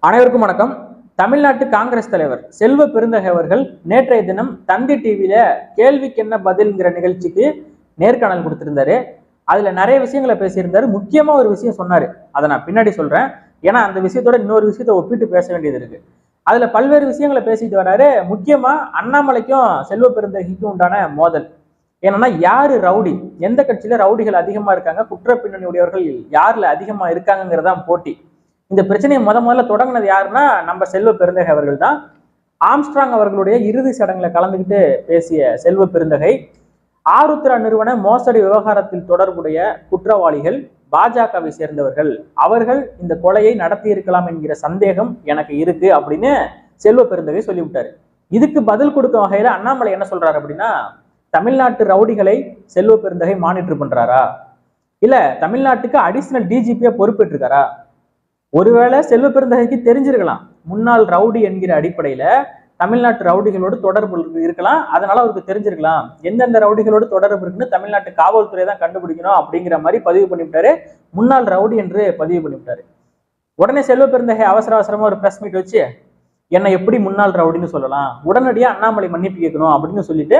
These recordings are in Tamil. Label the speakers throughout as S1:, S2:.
S1: அனைவருக்கும் வணக்கம். தமிழ்நாட்டு காங்கிரஸ் தலைவர் செல்வ பெருந்தகை அவர்கள் நேற்றைய தினம் தந்தி டிவியில கேள்விக்கு என்ன பதில்ங்கிற நிகழ்ச்சிக்கு நேர்காணல் கொடுத்திருந்தாரு. அதுல நிறைய விஷயங்களை பேசியிருந்தாரு. முக்கியமா ஒரு விஷயம் சொன்னாரு. அதை நான் பின்னாடி சொல்றேன். ஏன்னா அந்த விஷயத்தோட இன்னொரு விஷயத்தை ஒப்பிட்டு பேச வேண்டியது இருக்கு. அதுல பல்வேறு விஷயங்களை பேசிட்டு வராரு. முக்கியமா அண்ணாமலைக்கும் செல்வ பெருந்தகைக்கும் உண்டான மோதல். ஏன்னா யாரு ரவுடி? எந்த கட்சியில ரவுடிகள் அதிகமா இருக்காங்க? குற்ற பின்னணி உடையவர்கள் யாருல அதிகமா இருக்காங்கிறதான் போட்டி. இந்த பிரச்சனையை முத முதல்ல தொடங்கினது யாருன்னா நம்ம செல்வ பெருந்தகை அவர்கள் தான் ஆம்ஸ்ட்ராங் அவர்களுடைய இறுதி சடங்குல கலந்துக்கிட்டு பேசிய செல்வ பெருந்தகை ஆருத்ரா நிறுவன மோசடி விவகாரத்தில் தொடர்புடைய குற்றவாளிகள் பாஜகவை சேர்ந்தவர்கள் அவர்கள் இந்த கொலையை நடத்தி இருக்கலாம் என்கிற சந்தேகம் எனக்கு இருக்கு அப்படின்னு செல்வ பெருந்தகை சொல்லிவிட்டாரு. இதுக்கு பதில் கொடுக்கும் வகையில அண்ணாமலை என்ன சொல்றாரு அப்படின்னா தமிழ்நாட்டு ரவுடிகளை செல்வ பெருந்தகை மானிட்டர் பண்றாரா? இல்ல தமிழ்நாட்டுக்கு அடிஷனல் டிஜிபியா பொறுப்பேற்றிருக்காரா? ஒருவேளை செல்வ பெருந்தகைக்கு தெரிஞ்சிருக்கலாம். முன்னாள் ரவுடி என்கிற அடிப்படையில தமிழ்நாட்டு ரவுடிகளோடு தொடர்பு இருக்கலாம். அதனால அவருக்கு தெரிஞ்சிருக்கலாம். எந்தெந்த ரவுடிகளோடு தொடர்பு இருக்குன்னு தமிழ்நாட்டு காவல்துறை தான் கண்டுபிடிக்கணும் அப்படிங்கிற மாதிரி பதிவு பண்ணிவிட்டாரு. முன்னாள் ரவுடி என்று பதிவு பண்ணிவிட்டாரு. உடனே செல்வ பெருந்தகை அவசர அவசரமா ஒரு பிரஸ் மீட் வச்சு என்னை எப்படி முன்னாள் ரவுடின்னு சொல்லலாம்? உடனடியாக அண்ணாமலை மன்னிப்பு கேட்கணும் அப்படின்னு சொல்லிட்டு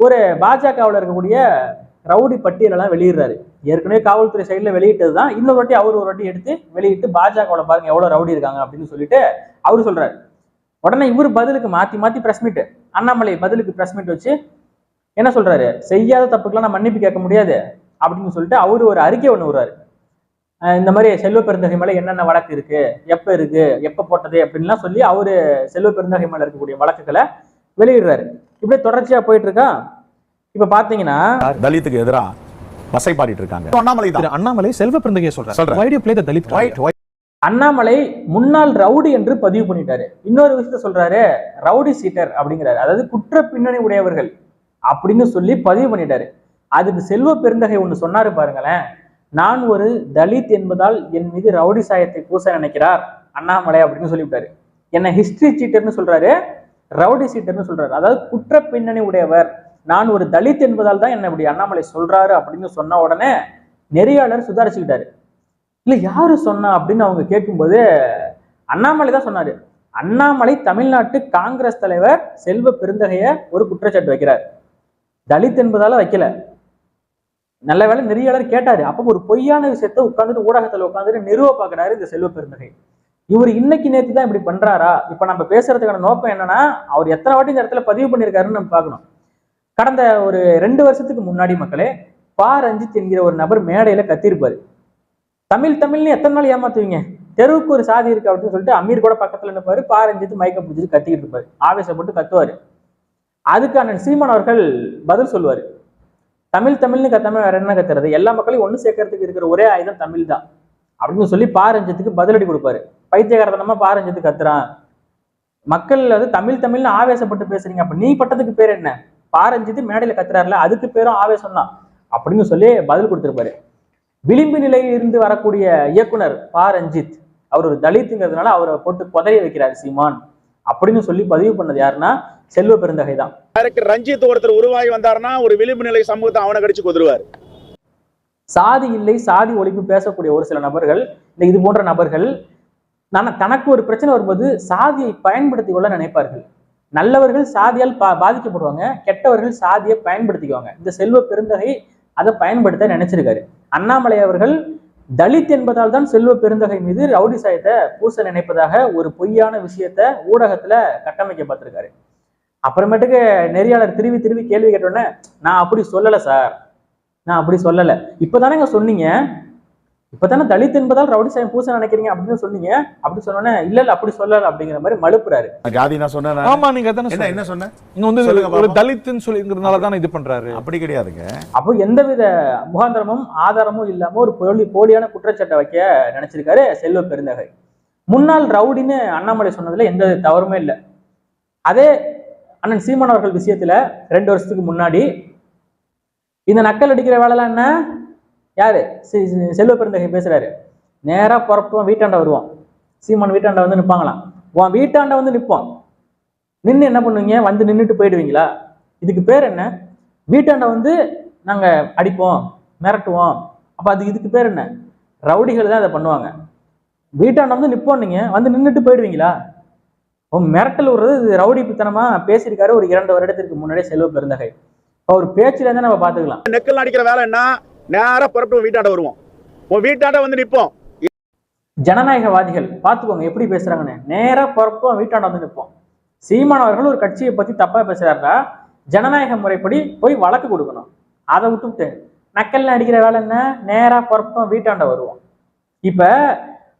S1: ஒரு பாஜகவில் இருக்கக்கூடிய ரவுடி பட்டியலெல்லாம் வெளியிடுறாரு. ஏற்கனவே காவல்துறை சைடில் வெளியிட்டது தான் இன்னொரு வாட்டி அவர் ஒரு வாட்டி எடுத்து வெளியிட்டு பாஜகவில் பாருங்க எவ்வளோ ரவுடி இருக்காங்க அப்படின்னு சொல்லிட்டு அவர் சொல்றாரு. உடனே இவர் பதிலுக்கு மாத்தி மாத்தி பிரஸ் மீட் அண்ணாமலை பதிலுக்கு பிரஸ் மீட் வச்சு என்ன சொல்றாரு? செய்யாத தப்புக்கெல்லாம் நான் மன்னிப்பு கேட்க முடியாது அப்படின்னு சொல்லிட்டு அவரு ஒரு அறிக்கை ஒன்று விடுறாரு. இந்த மாதிரி செல்வ பெருந்தகை மேலே என்னென்ன வழக்கு இருக்கு? எப்ப இருக்கு? எப்ப போட்டது? அப்படின்லாம் சொல்லி அவரு செல்வ பெருந்தகை மேல இருக்கக்கூடிய வழக்குகளை வெளியிடுறாரு. இப்படியே தொடர்ச்சியா போயிட்டு இருக்கா? இப்ப பாத்தீங்கன்னா
S2: தலித்துக்கு எதிரா வசை பாடிட்டு இருக்காங்க அண்ணாமலை தான்
S3: அண்ணாமலை செல்வ பெருந்தகையை சொல்றாரு.
S2: சொல்றேன்.
S3: dalit
S2: Why-
S3: card?
S2: why-
S1: Annamalai முன்னாள் ரவுடி என்று பதிவு பண்ணிட்டாரு. இன்னொரு விஷயத்த சொல்றாரு ரவுடி சீட்டர் அப்படிங்கிறாரு. அதாவது குற்ற பின்னணி உடையவர்கள் அப்படின்னு சொல்லி பதிவு பண்ணிட்டாரு. அதுக்கு செல்வ பெருந்தகை ஒண்ணு சொன்னாரு பாருங்களேன். நான் ஒரு தலித் என்பதால் என் மீது ரவுடி சாயத்தை பூச நினைக்கிறார் அண்ணாமலை அப்படின்னு சொல்லிவிட்டாரு. என்ன ஹிஸ்டரி சீட்டர்னு சொல்றாரு? ரவுடி சீட்டர்னு சொல்றாரு. அதாவது குற்ற பின்னணி உடையவர் நான் ஒரு தலித் என்பதால் தான் என்ன இப்படி அண்ணாமலை சொல்றாரு அப்படின்னு சொன்ன உடனே நெறியாளர் சுதாரிச்சுக்கிட்டாரு. இல்ல யாரு சொன்னா அப்படின்னு அவங்க கேட்கும்போது அண்ணாமலை தான் சொன்னாரு. அண்ணாமலை தமிழ்நாட்டு காங்கிரஸ் தலைவர் செல்வ பெருந்தகைய ஒரு குற்றச்சாட்டு வைக்கிறார். தலித் என்பதால வைக்கல. நல்ல வேலை நெறியாளர் கேட்டாரு. அப்போ ஒரு பொய்யான விஷயத்த உட்காந்துட்டு ஊடகத்துல உட்காந்துட்டு நிறுவ பாக்குறாரு இந்த செல்வ பெருந்தகை. இவர் இன்னைக்கு நேத்து தான் இப்படி பண்றாரா? இப்ப நம்ம பேசுறதுக்கான நோக்கம் என்னன்னா அவர் எத்தனை வாட்டி இந்த இடத்துல பதிவு பண்ணியிருக்காருன்னு நம்ம பார்க்கணும். கடந்த ஒரு ரெண்டு வருஷத்துக்கு முன்னாடி மக்களே பா ரஞ்சித் என்கிற ஒரு நபர் மேடையில கத்திருப்பாரு தமிழ் தமிழ்னு எத்தனை நாள் ஏமாத்துவீங்க? தெருவுக்கு ஒரு சாதி இருக்கு அப்படின்னு சொல்லிட்டு அமீர் கூட பக்கத்துல நிற்பாரு பா ரஞ்சித் மைக்க பிடிச்சிட்டு கத்திக்கிட்டு இருப்பாரு. ஆவேசப்பட்டு கத்துவாரு. அதுக்கு அண்ணன் சீமான் அவர்கள் பதில் சொல்லுவாரு. தமிழ் தமிழ்னு கத்தாம வேற என்ன கத்துறது? எல்லா மக்களையும் ஒண்ணு சேர்க்கறதுக்கு இருக்கிற ஒரே ஆயுதம் தமிழ் தான். அப்படின்னு சொல்லி பாரஞ்சத்துக்கு பதிலடி கொடுப்பாரு. பைத்தியகாரத்தனமா பாரஞ்சத்துக்கு கத்துறான். மக்கள் வந்து தமிழ் தமிழ்னு ஆவேசப்பட்டு பேசுறீங்க. அப்ப நீ பட்டத்துக்கு பேர் என்ன? பா ரஞ்சித்து மேடையில கத்துறாருல அதுக்கு பேரும் ஆவேசம் தான். அப்படின்னு சொல்லி பதில் கொடுத்திருப்பாரு. விளிம்பு நிலையில் இருந்து வரக்கூடிய இயக்குனர் பா ரஞ்சித் அவர் ஒரு தலித்துங்கிறதுனால அவரை போட்டு புதைய வைக்கிறார் சீமான். அப்படின்னு சொல்லி பதிவு பண்ணது யாருன்னா செல்வ பெருந்தகை தான்.
S4: ரஞ்சித் ஒருத்தர் உருவாகி வந்தாருன்னா ஒரு விளிம்பு நிலை சமூகத்தை அவனை கடிச்சு கொதுருவாரு.
S1: சாதி இல்லை சாதி ஒழிப்பு பேசக்கூடிய ஒரு சில நபர்கள் இந்த இது போன்ற நபர்கள் நான் தனக்கு ஒரு பிரச்சனை வரும்போது சாதியை பயன்படுத்திக் கொள்ள நினைப்பார்கள். நல்லவர்கள் சாதியால் பா பாதிக்கப்படுவாங்க கெட்டவர்கள் சாதியை பயன்படுத்திக்குவாங்க. இந்த செல்வ பெருந்தகை அதை பயன்படுத்த நினைச்சிருக்காரு. அண்ணாமலை அவர்கள் தலித் என்பதால் தான் செல்வ பெருந்தகை மீது ரவுடி சாயத்தை பூச நினைப்பதாக ஒரு பொய்யான விஷயத்த ஊடகத்துல கட்டமைக்க பார்த்திருக்காரு அப்புறமேட்டுக்கு நெறியாளர் திருவி திருவி கேள்வி கேட்டோன்னே நான் அப்படி சொல்லலை சார். நான் அப்படி சொல்லலை. இப்போதானேங்க சொன்னீங்க. இப்போதானே தலித் என்பதால் ரவுடி சாயம் பூச நினைக்கிறீங்க அப்படின்னு சொன்னீங்க. அப்படி சொன்னோன்னே இல்ல இல்ல அப்படி சொல்லல அப்படிங்கிற மாதிரி மழுப்புறாரு.
S2: ஜாதி நான் சொன்னேன்
S3: ஆமா நீங்க அதானே
S2: என்ன. என்ன சொன்னேன்?
S3: இங்க வந்து
S2: சொல்லுங்க
S3: ஒரு. தலித்துன்னு சொல்லிங்கிறதுனால தானே இது பண்றாரு.
S2: அப்படி கிடையாதுங்க.
S1: அப்போ எந்தவித முகாந்திரமும் ஆதாரமும் இல்லாம ஒரு போலி போலியான குற்றச்சாட்டை வைக்க நினைச்சிருக்காரு செல்வ பெருந்தகை. முன்னாள் ரவுடின்னு அண்ணாமலை சொன்னதுல எந்த தவறுமே இல்லை. அதே அண்ணன் சீமான் அவர்கள் விஷயத்துல ரெண்டு வருஷத்துக்கு முன்னாடி இந்த நக்கல் அடிக்கிற வேலைலாம் என்ன? யாரு? செல்வ பெருந்தகை பேசுறாரு. நேரா புறப்புவோம் வீட்டாண்ட வருவோம் சீமான் வீட்டாண்ட வந்து நிற்பாங்களாம் உன் வீட்டாண்ட வந்து நிற்போம் நின்று என்ன பண்ணுவீங்க? வந்து நின்றுட்டு போயிடுவீங்களா? இதுக்கு பேர் என்ன? வீட்டாண்ட வந்து நாங்க அடிப்போம் மிரட்டுவோம். அப்போ அது இதுக்கு பேர் என்ன? ரவுடிகள் தான் அதை பண்ணுவாங்க. வீட்டாண்ட வந்து நிற்போம் நீங்கள் வந்து நின்றுட்டு போயிடுவீங்களா? உன் மிரட்டல் விடுறது இது ரவுடி பித்தனமாக பேசியிருக்காரு ஒரு இரண்டு வருடத்திற்கு முன்னாடியே செல்வ பெருந்தகை. அவர் பேச்சில் இருந்தா நம்ம பார்த்துக்கலாம்
S4: நெக்கல் அடிக்கிற வேலை என்ன? நேரா புறப்பட்டு வீட்டாண்ட வருவோம். உன் வீட்டாண்ட வந்து நிப்போம்.
S1: ஜனநாயகவாதிகள் பார்த்துக்கோங்க எப்படி பேசுறாங்கன்னு. நேரா புறப்போம் வீட்டாண்ட வந்து நிற்போம் சீமான் அவர்கள் ஒரு கட்சியை பத்தி தப்பா பேசுறாருன்னா ஜனநாயக முறைப்படி போய் வழக்கு கொடுக்கணும். அதை விட்டுவிட்டு நக்கல்ல அடிக்கிற வேலை என்ன? நேரா புறப்போம் வீட்டாண்ட வருவோம். இப்ப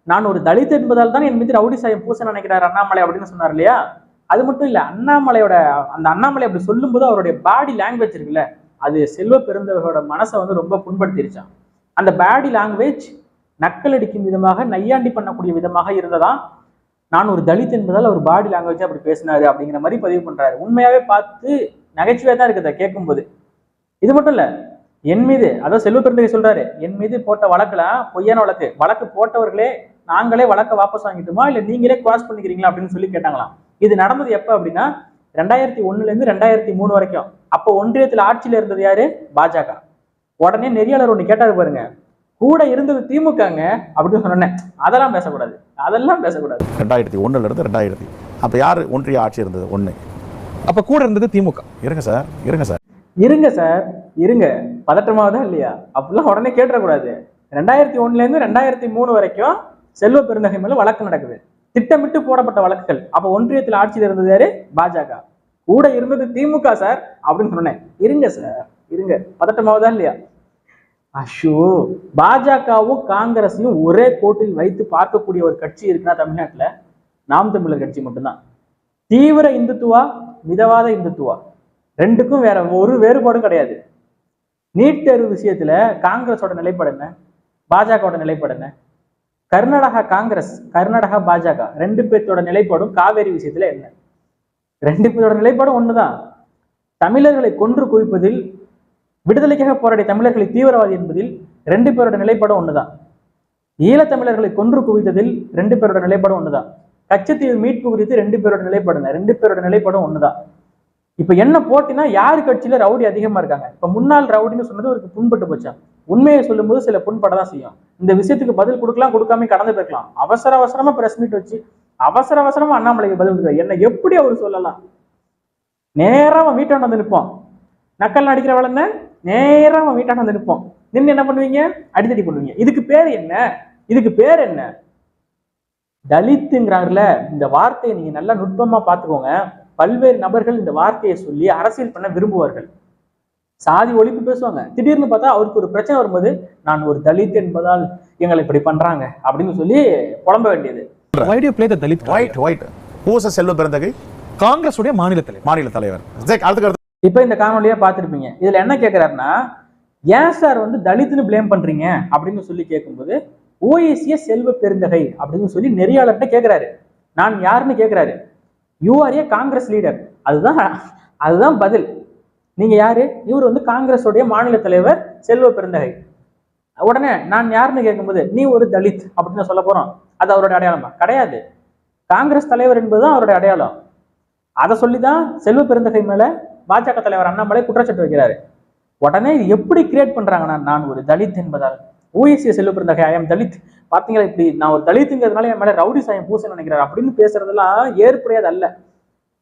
S1: நான் ஒரு தலித் என்பதால் தான் என் மீது ரவுடி சாயம் பூச நினைக்கிறார் அண்ணாமலை அப்படின்னு சொன்னார் இல்லையா? அது மட்டும் இல்ல அண்ணாமலையோட அந்த அண்ணாமலை அப்படி சொல்லும்போது அவருடைய பாடி லாங்குவேஜ் இருக்குல்ல. அது செல்வ பெருந்தவர்களோட மனசை வந்து ரொம்ப புண்படுத்திருச்சான் அந்த பாடி லாங்குவேஜ் நக்கல் அடிக்கும் விதமாக நையாண்டி பண்ணக்கூடிய விதமாக இருந்ததா? நான் ஒரு தலித் என்பதால் அவர் பாடி லாங்குவேஜ் அப்படி பேசினாரு அப்படிங்கிற மாதிரி பதிவு பண்றாரு. உண்மையாவே பார்த்து நகைச்சுவையா தான் இருக்குது அதை கேட்கும்போது. இது மட்டும் இல்ல என் மீது அதாவது செல்வ பெருந்தகை சொல்றாரு என் மீது போட்ட வழக்குல பொய்யான வழக்கு வழக்கு போட்டவர்களே நாங்களே வழக்கை வாபஸ் வாங்கிட்டுமா? இல்ல நீங்களே கிராஸ் பண்ணிக்கிறீங்களா? அப்படின்னு சொல்லி கேட்டாங்களாம். இது நடந்தது எப்ப அப்படின்னா ரெண்டாயிரத்தி ஒண்ணுல இருந்து ரெண்டாயிரத்தி மூணு வரைக்கும். அப்போ ஒன்றியத்துல ஆட்சியில இருந்தது யாரு? பாஜக. உடனே நெறியாளர் ஒண்ணு கேட்டாரு பாருங்க. கூட இருந்தது திமுகங்க அப்படின்னு சொன்னேன். அதெல்லாம் பேசக்கூடாது. அதெல்லாம் பேசக்கூடாது.
S2: ரெண்டாயிரத்தி ஒண்ணுல இருந்து ரெண்டாயிரத்தி. அப்ப யார் ஒன்றிய ஆட்சி இருந்தது? ஒண்ணு.
S3: அப்ப கூட இருந்தது திமுக.
S2: இருங்க சார் இருங்க சார்.
S1: இருங்க சார் இருங்க. பதட்டமாவதா இல்லையா? அப்படிலாம் உடனே கேட்டுறக்கூடாது. ரெண்டாயிரத்தி ஒண்ணுல இருந்து ரெண்டாயிரத்தி மூணு வரைக்கும் செல்வ பெருந்தகை மேல வழக்கு நடக்குது. திட்டமிட்டு போடப்பட்ட வழக்குகள். அப்ப ஒன்றியத்தில் ஆட்சியில் இருந்தது யாரு? பாஜக. கூட இருந்தது திமுக சார் அப்படின்னு சொன்னேன். இருங்க சார் இருங்க. பதட்டமாவதா இல்லையா? அஷோ பாஜகவும் காங்கிரஸையும் ஒரே கோட்டில் வைத்து பார்க்கக்கூடிய ஒரு கட்சி இருக்குன்னா தமிழ்நாட்டுல நாம் தமிழர் கட்சி மட்டும்தான். தீவிர இந்துத்துவா மிதவாத இந்துத்துவா? ரெண்டுக்கும் வேற ஒரு வேறுபாடும் கிடையாது. நீட் தேர்வு விஷயத்துல காங்கிரஸோட நிலைப்பாடு என்ன? பாஜகவோட நிலைப்பாடு என்ன? கர்நாடகா காங்கிரஸ் கர்நாடகா பாஜக ரெண்டு பேர்த்தோட நிலைப்பாடும் காவேரி விஷயத்துல என்ன? ரெண்டு பேரோட நிலைப்பாடும் ஒன்றுதான் தமிழர்களை கொன்று குவிப்பதில் விடுதலைக்காக போராடிய தமிழர்களை தீவிரவாதி என்பதில் ரெண்டு பேரோட நிலைப்பாடும் ஒண்ணுதான். ஈழத்தமிழர்களை கொன்று குவித்ததில் ரெண்டு பேரோட நிலைப்பாடும் ஒன்றுதான் கச்சத்தீவு மீட்பு குறித்து ரெண்டு பேரோட நிலைப்பாடுங்க. ரெண்டு பேரோட நிலைப்பாடும் ஒன்றுதான் இப்ப என்ன போட்டினா யார் கட்சியில ரவுடி அதிகமா இருக்காங்க? இப்ப முன்னாள் ரவுடின்னு சொன்னது ஒரு புண்பட்டு போச்சான் உண்மையை சொல்லும்போது சில புண்பட தான் செய்யும். இந்த விஷயத்துக்கு பதில் கொடுக்கலாம் கொடுக்காம கடந்து போயிருக்கலாம் அவசர அவசரமா பிரஸ் மீட் வச்சு அவசர அவசரமா அண்ணாமலைக்கு பதில் கொடுக்குறாரு என்ன எப்படி அவர் சொல்லலாம்? நேரா அவன் வீட்டாண்ட வந்து நிற்போம் நக்கல் அடிக்கிற வளர்ந்த என்ன? நேரா அவன் வீட்டாண்ட வந்து நிற்போம் நின்று என்ன பண்ணுவீங்க? அடித்தடி பண்ணுவீங்க இதுக்கு பேர் என்ன? இதுக்கு பேர் என்ன? தலித்துங்கிறாருல இந்த வார்த்தையை நீங்க நல்லா நுட்பமா பார்த்துக்கோங்க. பல்வேறு நபர்கள் இந்த வார்த்தையை சொல்லி அரசியல் பண்ண விரும்புவார்கள். சாதி ஒழிப்பு பேசுவாங்க. திடீர்னு பார்த்தா அவருக்கு ஒரு பிரச்சனை வரும்போது நான் ஒரு தலித் என்பதால் எங்களை இப்படி பண்றாங்க அப்படின்னு சொல்லி புலம்ப வேண்டியது.
S3: Why do you play the Dalit card?
S2: White white பூச செல்வ பெருந்தகை
S3: காங்கிரஸ் உடைய மாநில தலைவர்.
S2: மாநில தலைவர். சரி, அடுத்துக்கு அடுத்து
S1: இப்ப இந்த காணொலியா பார்த்திருப்பீங்க. இதுல என்ன கேக்குறாருன்னா ஏன் சார் வந்து தலித்னு ப்ளேம் பண்றீங்க? அப்படின்னு சொல்லி கேட்கும்போது ஓஎஸ்ஏ செல்வ பெருந்தகை அப்படின்னு சொல்லி நெறியாளர்கிட்ட கேக்குறாரு. நான் யாருன்னு கேக்குறாரு. You are a Congress leader அதுதான் அதுதான் பதில். நீங்க யாரு? இவர் வந்து காங்கிரஸுடைய மாநில தலைவர் செல்வ பெருந்தகை. உடனே நான் யாருன்னு கேட்கும்போது நீ ஒரு தலித் அப்படின்னு சொல்ல போறோம். அது அவருடைய அடையாளமா? கிடையாது. காங்கிரஸ் தலைவர் என்பதுதான் அவருடைய அடையாளம். அதை சொல்லிதான் செல்வ பெருந்தகை மேல பாஜக தலைவர் அண்ணாமலை குற்றச்சாட்டு வைக்கிறாரு. உடனே இது எப்படி கிரியேட் பண்றாங்கன்னா நான் ஒரு தலித் என்பதால் ஓஎஸ்ஏ செல்வ ஐ எம் தலித். பார்த்தீங்களா இப்படி? நான் ஒரு தலித்துங்கிறதுனால என் மேலே ரவுடி சாயம் பூச நினைக்கிறார் அப்படின்னு பேசுறதெல்லாம் ஏற்புடையது அல்ல.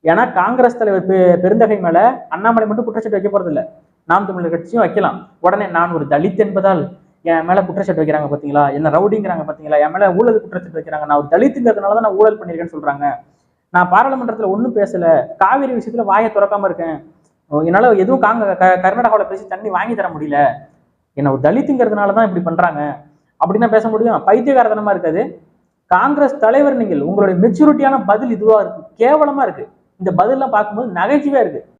S1: ஏன்னா காங்கிரஸ் தலைவர் பெ- பெருந்தகை மேல அண்ணாமலை மட்டும் குற்றச்சாட்டு வைக்க போறதில்லை. நாம் தமிழர் கட்சியும் வைக்கலாம். உடனே நான் ஒரு தலித் என்பதால் என் மேல குற்றச்சாட்டு வைக்கிறாங்க பாத்தீங்களா என்ன ரவுடிங்கிறாங்க பார்த்தீங்களா? என் மேலே ஊழல் குற்றச்சாட்டு வைக்கிறாங்க. நான் ஒரு தலித்துங்கிறதுனால தான் நான் ஊழல் பண்ணியிருக்கேன்னு சொல்றாங்க. நான் பாராளுமன்றத்துல ஒன்றும் பேசல. காவிரி விஷயத்துல வாயை திறக்காம இருக்கேன். என்னால எதுவும் காங்க க- பேசி தண்ணி வாங்கி தர முடியல. என்ன ஒரு தலித்துங்கிறதுனால தான் இப்படி பண்றாங்க. அப்படின்னா பேச முடியும். பைத்தியகாரத்தனமா இருக்காது. காங்கிரஸ் தலைவர் நீங்கள் உங்களுடைய மெச்சூரிட்டியான பதில் இதுவா இருக்கு. கேவலமா இருக்கு. இந்த பதிலெல்லாம் பார்க்கும்போது நகைச்சுவையா இருக்கு.